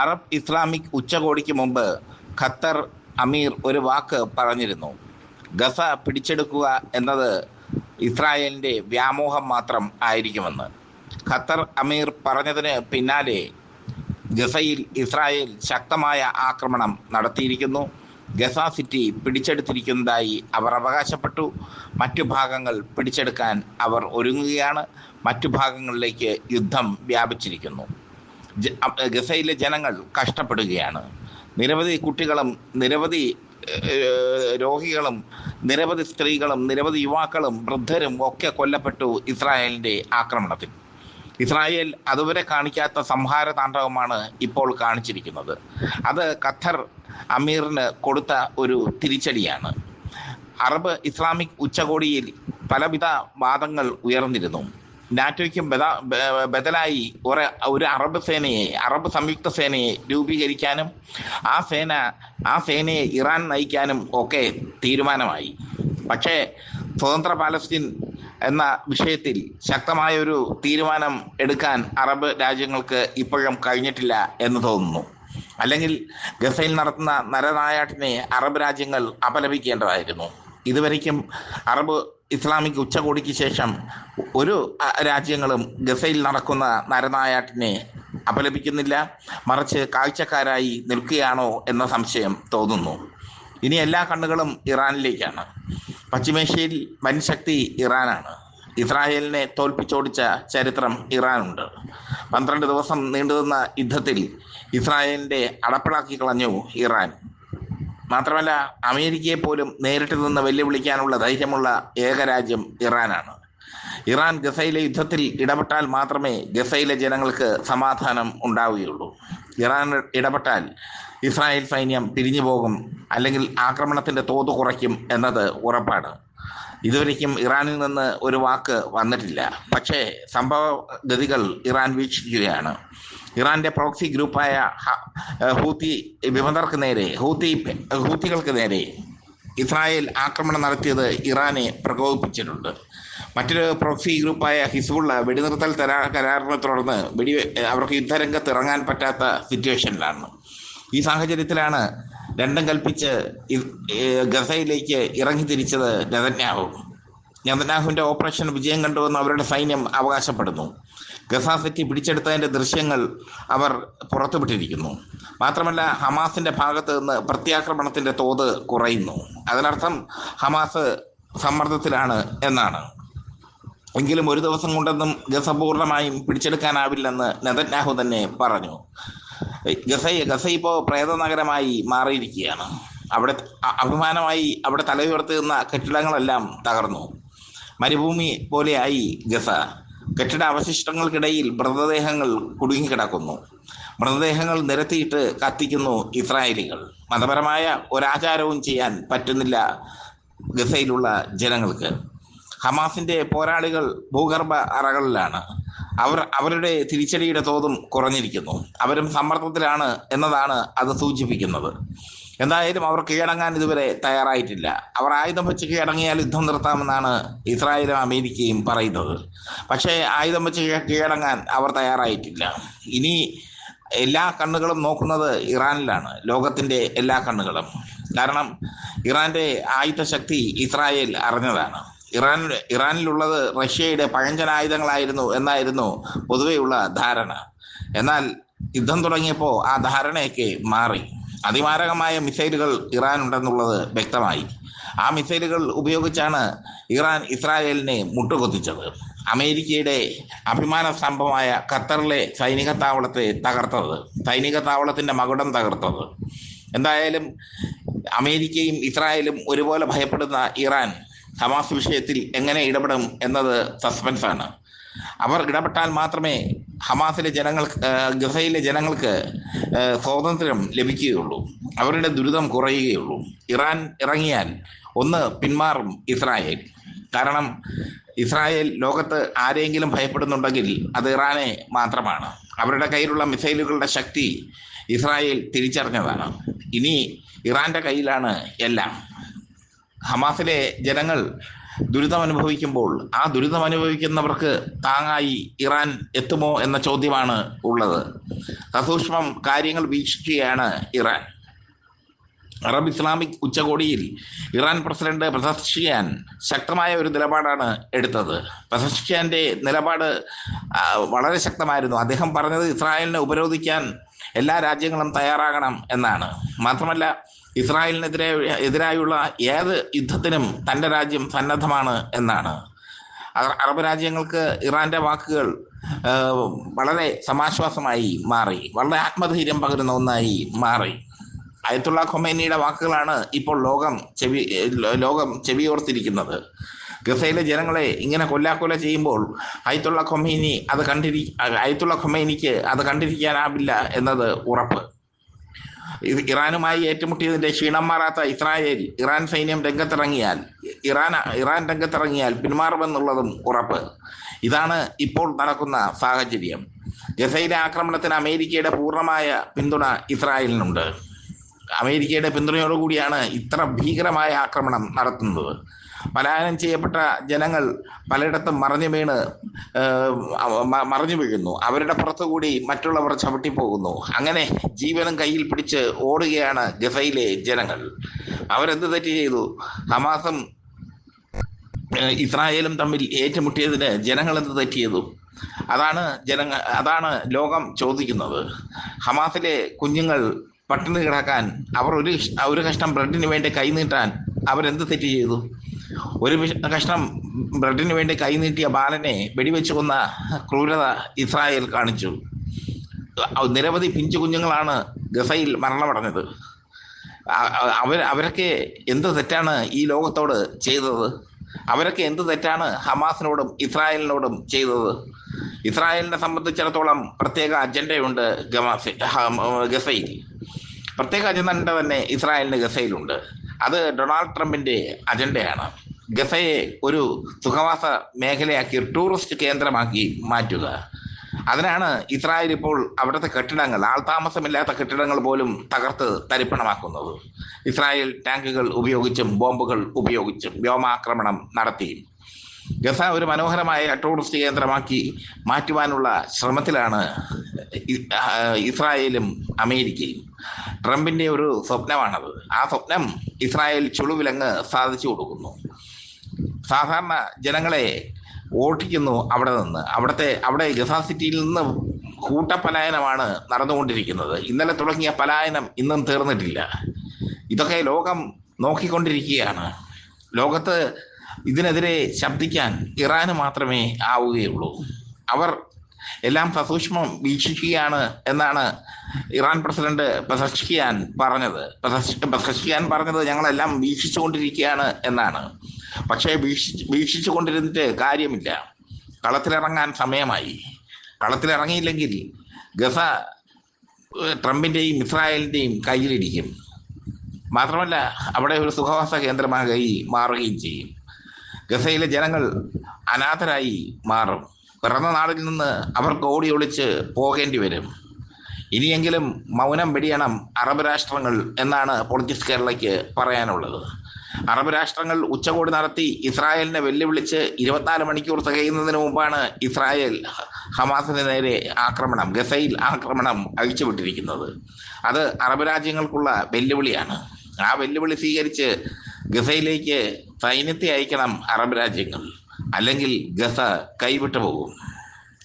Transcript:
Arab Islamic ഉച്ചകോടിക്ക് മുമ്പ് Qatar അമീർ ഒരു വാക്ക് പറഞ്ഞിരുന്നു. ഗസ പിടിച്ചെടുക്കുക എന്നത് ഇസ്രായേലിന്റെ വ്യാമോഹം മാത്രം ആയിരിക്കുമെന്ന്. ഖത്തർ അമീർ പറഞ്ഞതിന് പിന്നാലെ ഗസയിൽ ഇസ്രായേൽ ശക്തമായ ആക്രമണം നടത്തിയിരിക്കുന്നു. ഗസ സിറ്റി പിടിച്ചെടുത്തിരിക്കുന്നതായി അവർ അവകാശപ്പെട്ടു. മറ്റു ഭാഗങ്ങൾ പിടിച്ചെടുക്കാൻ അവർ ഒരുങ്ങുകയാണ്. മറ്റു ഭാഗങ്ങളിലേക്ക് യുദ്ധം വ്യാപിച്ചിരിക്കുന്നു. ഗസയിലെ ജനങ്ങൾ കഷ്ടപ്പെടുകയാണ്. നിരവധി കുട്ടികളും നിരവധി രോഗികളും നിരവധി സ്ത്രീകളും നിരവധി യുവാക്കളും വൃദ്ധരും ഒക്കെ കൊല്ലപ്പെട്ടു ഇസ്രായേലിന്റെ ആക്രമണത്തിൽ. ഇസ്രായേൽ അതുവരെ കാണിക്കാത്ത സംഹാര താണ്ഡവമാണ് ഇപ്പോൾ കാണിച്ചിരിക്കുന്നത്. അത് ഖത്തർ അമീറിന് കൊടുത്ത ഒരു തിരിച്ചടിയാണ്. അറബ് ഇസ്ലാമിക് ഉച്ചകോടിയിൽ പലവിധ വാദങ്ങൾ ഉയർന്നിരുന്നു. നാറ്റോയ്ക്കും ബദ- ബദലായി ഒരു ഒരു അറബ് സേനയെ അറബ് സംയുക്ത സേനയെ രൂപീകരിക്കാനും ആ സേന ആ സേനയെ ഇറാൻ നയിക്കാനും ഒക്കെ തീരുമാനമായി. പക്ഷേ സ്വതന്ത്ര പാലസ്തീൻ എന്ന വിഷയത്തിൽ ശക്തമായ ഒരു തീരുമാനം എടുക്കാൻ അറബ് രാജ്യങ്ങൾക്ക് ഇപ്പോഴും കഴിഞ്ഞിട്ടില്ല എന്ന് തോന്നുന്നു. അല്ലെങ്കിൽ ഗസയിൽ നടത്തുന്ന നരനായാട്ടിനെ അറബ് രാജ്യങ്ങൾ അപലപിക്കേണ്ടതായിരുന്നു. ഇതുവരയ്ക്കും അറബ് ഇസ്ലാമിക് ഉച്ചകോടിക്ക് ശേഷം ഒരു രാജ്യങ്ങളും ഗസയിൽ നടക്കുന്ന നരനായാട്ടിനെ അപലപിക്കുന്നില്ല. മറിച്ച് കാഴ്ചക്കാരായി നിൽക്കുകയാണോ എന്ന സംശയം തോന്നുന്നു. ഇനി എല്ലാ കണ്ണുകളും ഇറാനിലേക്കാണ്. പശ്ചിമേഷ്യയിൽ വൻ ശക്തി ഇറാനാണ്. ഇസ്രായേലിനെ തോൽപ്പിച്ചോടിച്ച ചരിത്രം ഇറാനുണ്ട്. പന്ത്രണ്ട് ദിവസം നീണ്ടുനിന്ന യുദ്ധത്തിൽ ഇസ്രായേലിന്റെ അടപ്പിളാക്കി കളഞ്ഞു ഇറാൻ. മാത്രമല്ല അമേരിക്കയെ പോലും നേരിട്ട് നിന്ന് വെല്ലുവിളിക്കാനുള്ള ധൈര്യമുള്ള ഏക രാജ്യം ഇറാനാണ്. ഇറാൻ ഗസയിലെ യുദ്ധത്തിൽ ഇടപെട്ടാൽ മാത്രമേ ഗസയിലെ ജനങ്ങൾക്ക് സമാധാനം ഉണ്ടാവുകയുള്ളൂ. ഇറാൻ ഇടപെട്ടാൽ ഇസ്രായേൽ സൈന്യം പിരിഞ്ഞു പോകും അല്ലെങ്കിൽ ആക്രമണത്തിന്റെ തോത് കുറയ്ക്കും എന്നത് ഉറപ്പാണ്. ഇതുവരയ്ക്കും ഇറാനിൽ നിന്ന് ഒരു വാക്ക് വന്നിട്ടില്ല. പക്ഷേ സംഭവഗതികൾ ഇറാൻ വീക്ഷിക്കുകയാണ്. ഇറാന്റെ പ്രോക്സി ഗ്രൂപ്പായ ഹൂത്തി വിമതർക്ക് നേരെ ഹൂത്തി ഹൂത്തികൾക്ക് നേരെ ഇസ്രായേൽ ആക്രമണം നടത്തിയത് ഇറാനെ പ്രകോപിപ്പിച്ചിട്ടുണ്ട്. മറ്റൊരു പ്രോക്സി ഗ്രൂപ്പായ ഹിസ്ബുള്ള വെടിനിർത്തൽ കരാറിനെ തുടർന്ന് വെടി അവർക്ക് യുദ്ധരംഗത്ത് ഇറങ്ങാൻ പറ്റാത്ത സിറ്റുവേഷനിലാണ്. ഈ സാഹചര്യത്തിലാണ് രണ്ടും കൽപ്പിച്ച് ഗസയിലേക്ക് ഇറങ്ങി തിരിച്ചത് നെതന്യാഹു. നെതന്യാഹുവിന്റെ ഓപ്പറേഷൻ വിജയം കണ്ടുവെന്ന് അവരുടെ സൈന്യം അവകാശപ്പെടുന്നു. ഗസ സിറ്റി പിടിച്ചെടുത്തതിന്റെ ദൃശ്യങ്ങൾ അവർ പുറത്തുവിട്ടിരിക്കുന്നു. മാത്രമല്ല ഹമാസിന്റെ ഭാഗത്ത് നിന്ന് പ്രത്യാക്രമണത്തിന്റെ തോത് കുറയുന്നു. അതിനർത്ഥം ഹമാസ് സമ്മർദ്ദത്തിലാണ് എന്നാണ്. എങ്കിലും ഒരു ദിവസം കൊണ്ടൊന്നും ഗസ പൂർണമായും പിടിച്ചെടുക്കാനാവില്ലെന്ന് നെതന്യാഹു തന്നെ പറഞ്ഞു. ഗസ ഗസ ഇപ്പോൾ പ്രേതനഗരമായി മാറിയിരിക്കുകയാണ്. അവിടെ അഭിമാനമായി അവിടെ തല ഉയർത്തുന്ന കെട്ടിടങ്ങളെല്ലാം തകർന്നു. മരുഭൂമി പോലെയായി ഗസ. കെട്ടിട അവശിഷ്ടങ്ങൾക്കിടയിൽ മൃതദേഹങ്ങൾ കുടുങ്ങിക്കിടക്കുന്നു. മൃതദേഹങ്ങൾ നിരത്തിയിട്ട് കത്തിക്കുന്നു ഇസ്രായേലികൾ. മതപരമായ ഒരാചാരവും ചെയ്യാൻ പറ്റുന്നില്ല ഗസയിലുള്ള ജനങ്ങൾക്ക്. ഹമാസിന്റെ പോരാളികൾ ഭൂഗർഭ അറകളിലാണ്. അവർ അവരുടെ തിരിച്ചടിയുടെ തോതും കുറഞ്ഞിരിക്കുന്നു. അവരും സമ്മർദ്ദത്തിലാണ് എന്നതാണ് അത് സൂചിപ്പിക്കുന്നത്. എന്തായാലും അവർ കീഴടങ്ങാൻ ഇതുവരെ തയ്യാറായിട്ടില്ല. അവർ ആയുധം വെച്ച് കീഴടങ്ങിയാൽ യുദ്ധം നിർത്താമെന്നാണ് ഇസ്രായേലും അമേരിക്കയും പറയുന്നത്. പക്ഷേ ആയുധം വെച്ച് കീഴ- കീഴടങ്ങാൻ അവർ തയ്യാറായിട്ടില്ല. ഇനി എല്ലാ കണ്ണുകളും നോക്കുന്നത് ഇറാനിലാണ് ലോകത്തിന്റെ എല്ലാ കണ്ണുകളും. കാരണം ഇറാന്റെ ആയുധ ശക്തി ഇസ്രായേൽ അറിഞ്ഞതാണ്. ഇറാൻ ഇറാനിലുള്ളത് റഷ്യയുടെ പഴഞ്ചനായുധങ്ങളായിരുന്നു എന്നായിരുന്നു പൊതുവെയുള്ള ധാരണ. എന്നാൽ യുദ്ധം തുടങ്ങിയപ്പോൾ ആ ധാരണയൊക്കെ മാറി. അതിമാരകമായ മിസൈലുകൾ ഇറാൻ ഉണ്ടെന്നുള്ളത് വ്യക്തമായി. ആ മിസൈലുകൾ ഉപയോഗിച്ചാണ് ഇറാൻ ഇസ്രായേലിനെ മുട്ടുകൊത്തിച്ചത്. അമേരിക്കയുടെ അഭിമാന സ്തംഭമായ ഖത്തറിലെ സൈനിക താവളത്തെ തകർത്തത് സൈനിക താവളത്തിന്റെ മകുടം തകർത്തത്. എന്തായാലും അമേരിക്കയും ഇസ്രായേലും ഒരുപോലെ ഭയപ്പെടുന്ന ഇറാൻ ഹമാസ് വിഷയത്തിൽ എങ്ങനെ ഇടപെടും എന്നത് സസ്പെൻസാണ്. അവർ ഇടപെട്ടാൽ മാത്രമേ ഹമാസിലെ ജനങ്ങൾക്ക് ഗസയിലെ ജനങ്ങൾക്ക് സ്വാതന്ത്ര്യം ലഭിക്കുകയുള്ളൂ. അവരുടെ ദുരിതം കുറയുകയുള്ളൂ. ഇറാൻ ഇറങ്ങിയാൽ ഒന്ന് പിന്മാറും ഇസ്രായേൽ. കാരണം ഇസ്രായേൽ ലോകത്ത് ആരെങ്കിലും ഭയപ്പെടുന്നുണ്ടെങ്കിൽ അത് ഇറാനെ മാത്രമാണ്. അവരുടെ കയ്യിലുള്ള മിസൈലുകളുടെ ശക്തി ഇസ്രായേൽ തിരിച്ചറിഞ്ഞതാണ്. ഇനി ഇറാന്റെ കയ്യിലാണ് എല്ലാം. ഹമാസിലെ ജനങ്ങൾ ദുരിതം അനുഭവിക്കുമ്പോൾ ആ ദുരിതം അനുഭവിക്കുന്നവർക്ക് താങ്ങായി ഇറാൻ എത്തുമോ എന്ന ചോദ്യമാണ് ഉള്ളത്. സസൂക്ഷ്മം കാര്യങ്ങൾ വീക്ഷിക്കുകയാണ് ഇറാൻ. അറബ് ഇസ്ലാമിക് ഉച്ചകോടിയിൽ ഇറാൻ പ്രസിഡന്റ് പ്രസക്ഷിയാൻ ശക്തമായ ഒരു നിലപാടാണ് എടുത്തത്. പ്രസക്ഷിയാന്റെ നിലപാട് വളരെ ശക്തമായിരുന്നു. അദ്ദേഹം പറഞ്ഞത് ഇസ്രായേലിനെ ഉപരോധിക്കാൻ എല്ലാ രാജ്യങ്ങളും തയ്യാറാകണം എന്നാണ്. മാത്രമല്ല ഇസ്രായേലിനെതിരെ എതിരായുള്ള ഏത് യുദ്ധത്തിനും തന്റെ രാജ്യം സന്നദ്ധമാണ് എന്നാണ്. അറബ് രാജ്യങ്ങൾക്ക് ഇറാന്റെ വാക്കുകൾ വളരെ സമാശ്വാസമായി മാറി. വളരെ ആത്മധൈര്യം പകരുന്ന ഒന്നായി മാറി. അയത്തുള്ള ഖൊമേനിയുടെ വാക്കുകളാണ് ഇപ്പോൾ ലോകം ചെവി ലോകം ചെവിയോർത്തിരിക്കുന്നത്. ഗസയിലെ ജനങ്ങളെ ഇങ്ങനെ കൊല്ലാക്കൊല ചെയ്യുമ്പോൾ അയത്തുള്ള ഖൊമേനി അത് കണ്ടിരി അയത്തുള്ള ഖൊമേനിക്ക് അത് കണ്ടിരിക്കാനാവില്ല എന്നത് ഉറപ്പ്. ഇറാനുമായി ഏറ്റുമുട്ടിയതിന്റെ ക്ഷീണം മാറാത്ത ഇസ്രായേൽ ഇറാൻ സൈന്യം രംഗത്തിറങ്ങിയാൽ ഇറാൻ ഇറാൻ രംഗത്തിറങ്ങിയാൽ പിന്മാറുമെന്നുള്ളതും ഉറപ്പ്. ഇതാണ് ഇപ്പോൾ നടക്കുന്ന സാഹചര്യം. ഗസയിലെ ആക്രമണത്തിന് അമേരിക്കയുടെ പൂർണമായ പിന്തുണ ഇസ്രായേലിനുണ്ട്. അമേരിക്കയുടെ പിന്തുണയോടുകൂടിയാണ് ഇത്ര ഭീകരമായ ആക്രമണം നടത്തുന്നത്. പലായനം ചെയ്യപ്പെട്ട ജനങ്ങൾ പലയിടത്തും മറഞ്ഞു വീണ് മറിഞ്ഞു വീഴുന്നു. അവരുടെ പുറത്തുകൂടി മറ്റുള്ളവർ ചവിട്ടിപ്പോകുന്നു അങ്ങനെ ജീവനും കയ്യിൽ പിടിച്ച് ഓടുകയാണ് ഗസയിലെ ജനങ്ങൾ. അവരെന്ത് തെറ്റ് ചെയ്തു? ഹമാസും ഇസ്രായേലും തമ്മിൽ ഏറ്റുമുട്ടിയതിന് ജനങ്ങൾ എന്ത് തെറ്റിയതു അതാണ് ജനങ്ങൾ അതാണ് ലോകം ചോദിക്കുന്നത്. ഹമാസിലെ കുഞ്ഞുങ്ങൾ പട്ടിണി കിടക്കാൻ അവർ ഒരു ഒരു കഷ്ണം ബ്രെഡിന് വേണ്ടി കൈനീട്ടാൻ അവരെന്ത് തെറ്റ് ചെയ്തു? ഒരു കഷ്ണം ബ്രെഡിന് വേണ്ടി കൈനീട്ടിയ ബാലനെ വെടിവെച്ച് കൊന്ന ക്രൂരത ഇസ്രായേൽ കാണിച്ചു. നിരവധി പിഞ്ചു കുഞ്ഞുങ്ങളാണ് ഗസയിൽ മരണമടഞ്ഞത്. അവർ അവരൊക്കെ എന്ത് തെറ്റാണ് ഈ ലോകത്തോട് ചെയ്തത്? അവരൊക്കെ എന്ത് തെറ്റാണ് ഹമാസിനോടും ഇസ്രായേലിനോടും ചെയ്തത്? ഇസ്രായേലിനെ സംബന്ധിച്ചിടത്തോളം പ്രത്യേക അജണ്ടയുണ്ട് ഗമാസി- ഗസയിൽ. പ്രത്യേക അജണ്ട തന്നെ ഇസ്രായേലിന് ഗസയിലുണ്ട്. അത് ഡൊണാൾഡ് ട്രംപിന്റെ അജണ്ടയാണ്. ഗസയെ ഒരു സുഖവാസ മേഖലയാക്കി ടൂറിസ്റ്റ് കേന്ദ്രമാക്കി മാറ്റുക. അതിനാണ് ഇസ്രായേൽ ഇപ്പോൾ അവിടുത്തെ കെട്ടിടങ്ങൾ ആൾതാമസമില്ലാത്ത കെട്ടിടങ്ങൾ പോലും തകർത്ത് തരിപ്പണമാക്കുന്നത്. ഇസ്രായേൽ ടാങ്കുകൾ ഉപയോഗിച്ചും ബോംബുകൾ ഉപയോഗിച്ചും വ്യോമാക്രമണം നടത്തിയും ഗസ ഒരു മനോഹരമായ ടൂറിസ്റ്റ് കേന്ദ്രമാക്കി മാറ്റുവാനുള്ള ശ്രമത്തിലാണ് ഇസ്രായേലും അമേരിക്കയും. ട്രംപിന്റെ ഒരു സ്വപ്നമാണത്. ആ സ്വപ്നം ഇസ്രായേൽ ചുളുവിലങ്ങ് സാധിച്ചു കൊടുക്കുന്നു. സാധാരണ ജനങ്ങളെ ഓട്ടിക്കുന്നു അവിടെ നിന്ന്. അവിടുത്തെ അവിടെ ഗസ സിറ്റിയിൽ നിന്ന് കൂട്ടപലായനമാണ് നടന്നുകൊണ്ടിരിക്കുന്നത്. ഇന്നലെ തുടങ്ങിയ പലായനം ഇന്നും തീർന്നിട്ടില്ല. ഇതൊക്കെ ലോകം നോക്കിക്കൊണ്ടിരിക്കുകയാണ്. ലോകത്ത് ഇതിനെതിരെ ശബ്ദിക്കാൻ ഇറാന് മാത്രമേ ആവുകയുള്ളൂ. അവർ എല്ലാം സസൂക്ഷ്മം വീക്ഷിക്കുകയാണ് എന്നാണ് ഇറാൻ പ്രസിഡന്റ് പെസഷ്കിയാൻ പറഞ്ഞത്. പെസഷ്- പെസഷ്കിയാൻ പറഞ്ഞത് ഞങ്ങളെല്ലാം വീക്ഷിച്ചുകൊണ്ടിരിക്കുകയാണ് എന്നാണ്. പക്ഷേ വീക്ഷിച്ച് വീക്ഷിച്ചു കൊണ്ടിരുന്നിട്ട് കാര്യമില്ല. കളത്തിലിറങ്ങാൻ സമയമായി. കളത്തിലിറങ്ങിയില്ലെങ്കിൽ ഗസ ട്രംപിന്റെയും ഇസ്രായേലിന്റെയും കയ്യിലിരിക്കും. മാത്രമല്ല അവിടെ ഒരു സുഖവാസ കേന്ദ്രമായി മാറുകയും ചെയ്യും. ഗസയിലെ ജനങ്ങൾ അനാഥരായി മാറും. പിറന്ന നാടിൽ നിന്ന് അവർക്ക് ഓടി ഒളിച്ച് പോകേണ്ടി വരും. ഇനിയെങ്കിലും മൗനം വെടിയണം അറബ് രാഷ്ട്രങ്ങൾ എന്നാണ് പൊളിറ്റിക്സ് കേരളയ്ക്ക് പറയാനുള്ളത്. അറബ് രാഷ്ട്രങ്ങൾ ഉച്ചകോടി നടത്തി ഇസ്രായേലിനെ വെല്ലുവിളിച്ച് ഇരുപത്തിനാല് മണിക്കൂർ തികയുന്നതിന് മുമ്പാണ് ഇസ്രായേൽ ഹമാസിന് നേരെ ആക്രമണം ഗസയിൽ ആക്രമണം അഴിച്ചുവിട്ടിരിക്കുന്നത്. അത് അറബ് രാജ്യങ്ങൾക്കുള്ള വെല്ലുവിളിയാണ്. ആ വെല്ലുവിളി സ്വീകരിച്ച് ഗസയിലേക്ക് സൈന്യത്തെ അയക്കണം അറബ് രാജ്യങ്ങൾ. അല്ലെങ്കിൽ ഗസ കൈവിട്ടു പോകും.